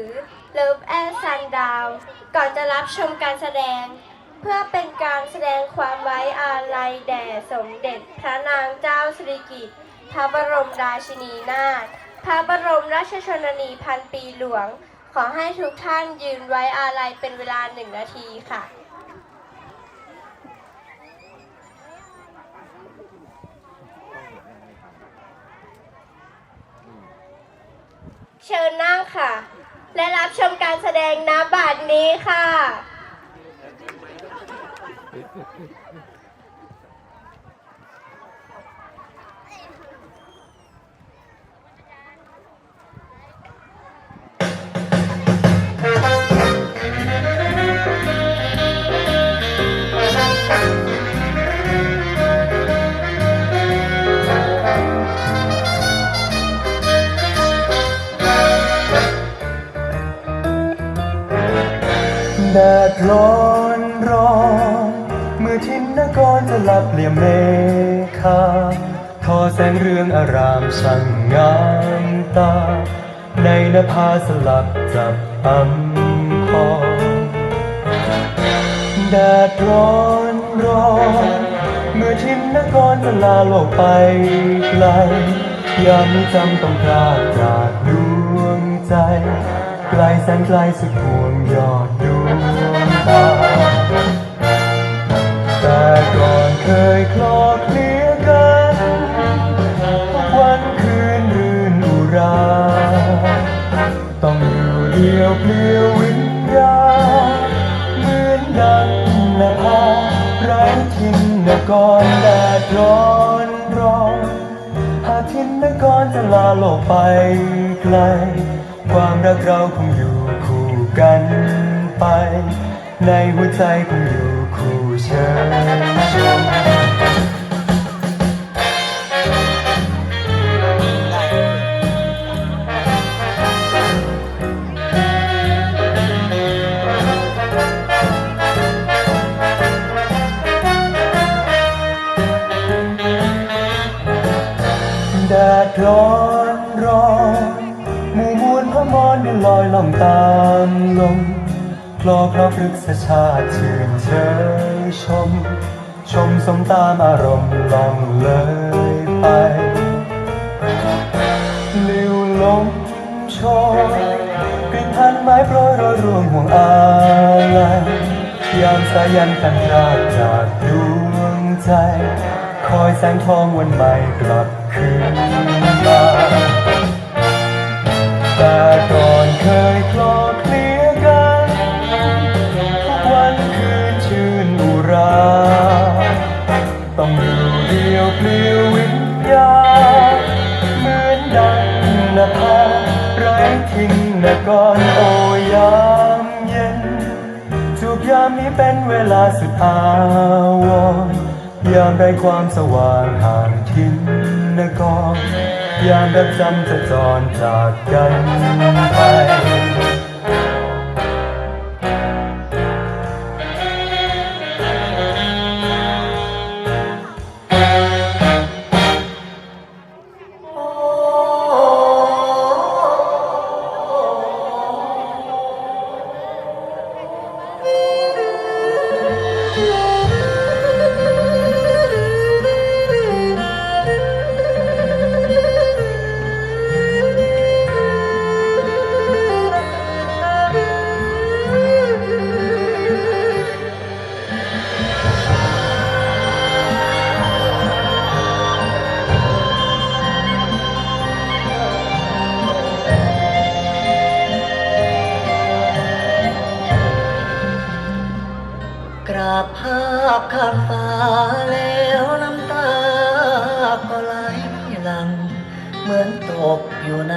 ือ Love and Sundown ก่อนจะรับชมการแสดง เพื่อเป็นการแสดงความไว้อาลัยแด่สมเด็จพระนางเจ้าสิริกิติ์พระบรมราชินีนาถพระบรมราชชนนีพันปีหลวง ขอให้ทุกท่านยืนไว้อาลัยเป็นเวลาหนึ่งนาทีค่ะเชิญนั่งค่ะ และรับชมการแสดงณบัดนี้ค่ะ เมื่อทินนกรจะหลับเหลี่ยมเมฆาทอแสงเรืองอารามช่างงามตา ในนภาสลับจับอำพรแดดร้อนร้อนเมื่อทินนกรจะลาโลกไปไกลยามนี้จำต้องพลาดจากดวงใจ ไกลแสนไกลสุดห่วงยอดดวงตา แต่ก่อนเคยคลอเคลียกันทุกวันคืนรื่นอุรา ต้องอยู่เดียวเปลี่ยววิญญาเหมือนดังนภาไร้ทินนกรแดดร้อนร้อนหากทินนกรจะลาโลกไปไกล ความรักเราคงอยู่คู่กันไป ในหัวใจคงอยู่ แดดร้อนร้อนหมู่มวลพระมรได้ลอยล่องตามลมคลอเพราะพฤกษชาติชื่นเชย ชม ชมสมตามอารมณ์ลองเลยไปลิวลมโชยกลิ่นพันไม้โปรยโรยรวงห่วงอาลัยยามสายันกันราจากดวงใจ คอยแสงทองวันใหม่กลับคืนมาแต่ก่อนเคยคลอ จูบยามนี้เป็นเวลาสุดอาวรยามได้ความสว่างห่างทิ้นนกรยามรับจำจะจรจากกันไป อกอยู่ใน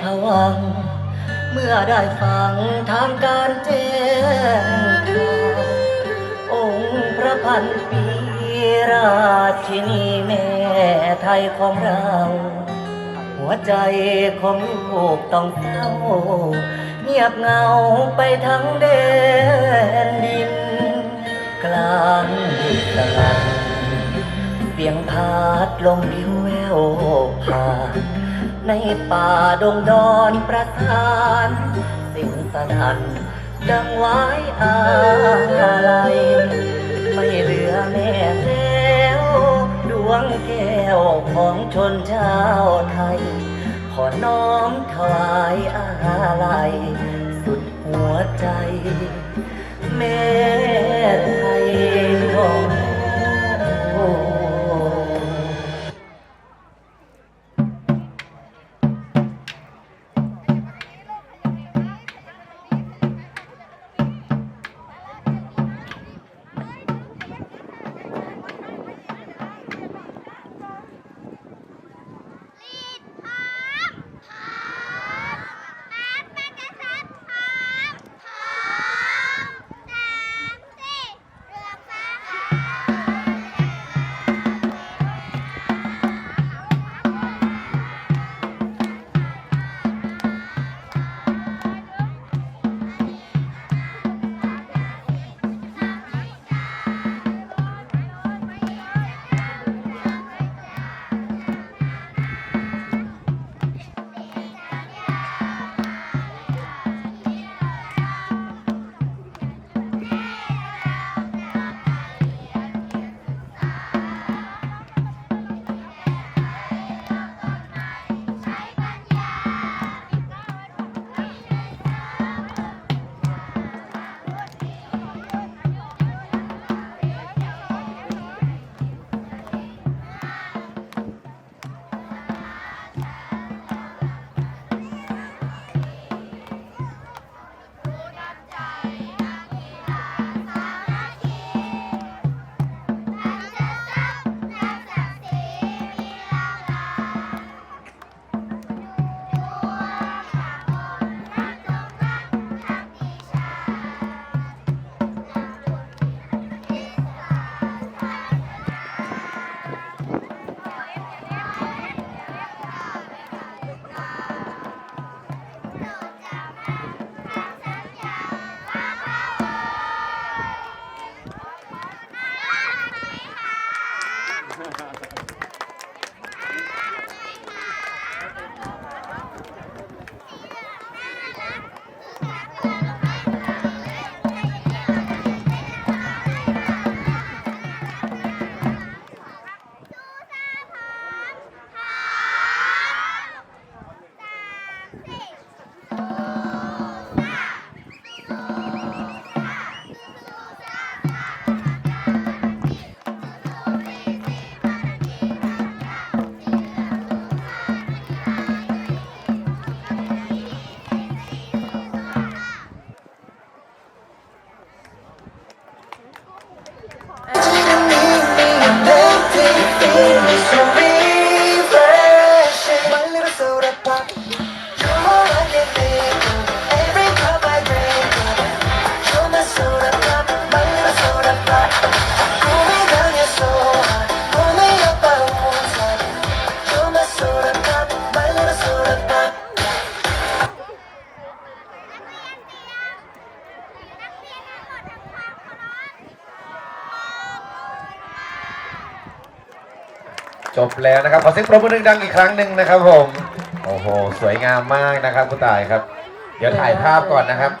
ภวัง เมื่อได้ฟังทางการแจ้งข่าวองค์พระพันปีราชินีแม่ไทยของเรา หัวใจของลูกต้องเศร้าเงียบเงาไปทั้งแดนดิน กลางดึกสลับเสียงพาดลมวิว แววผ่านในป่าดงดอนประสานสิ่งสนันดังไว้อะไรไม่เหลือแม่แล้ว ดวงแก้วของชนชาวไทย ขอน้อมถวายอะไรสุดหัวใจ แม่ไทย จบแล้วนะครับขอเสียงปรบมือดังๆอีกครั้งหนึ่งนะครับผม โอ้โห สวยงามมากนะครับคุณตายครับ เดี๋ยวถ่ายภาพก่อนนะครับ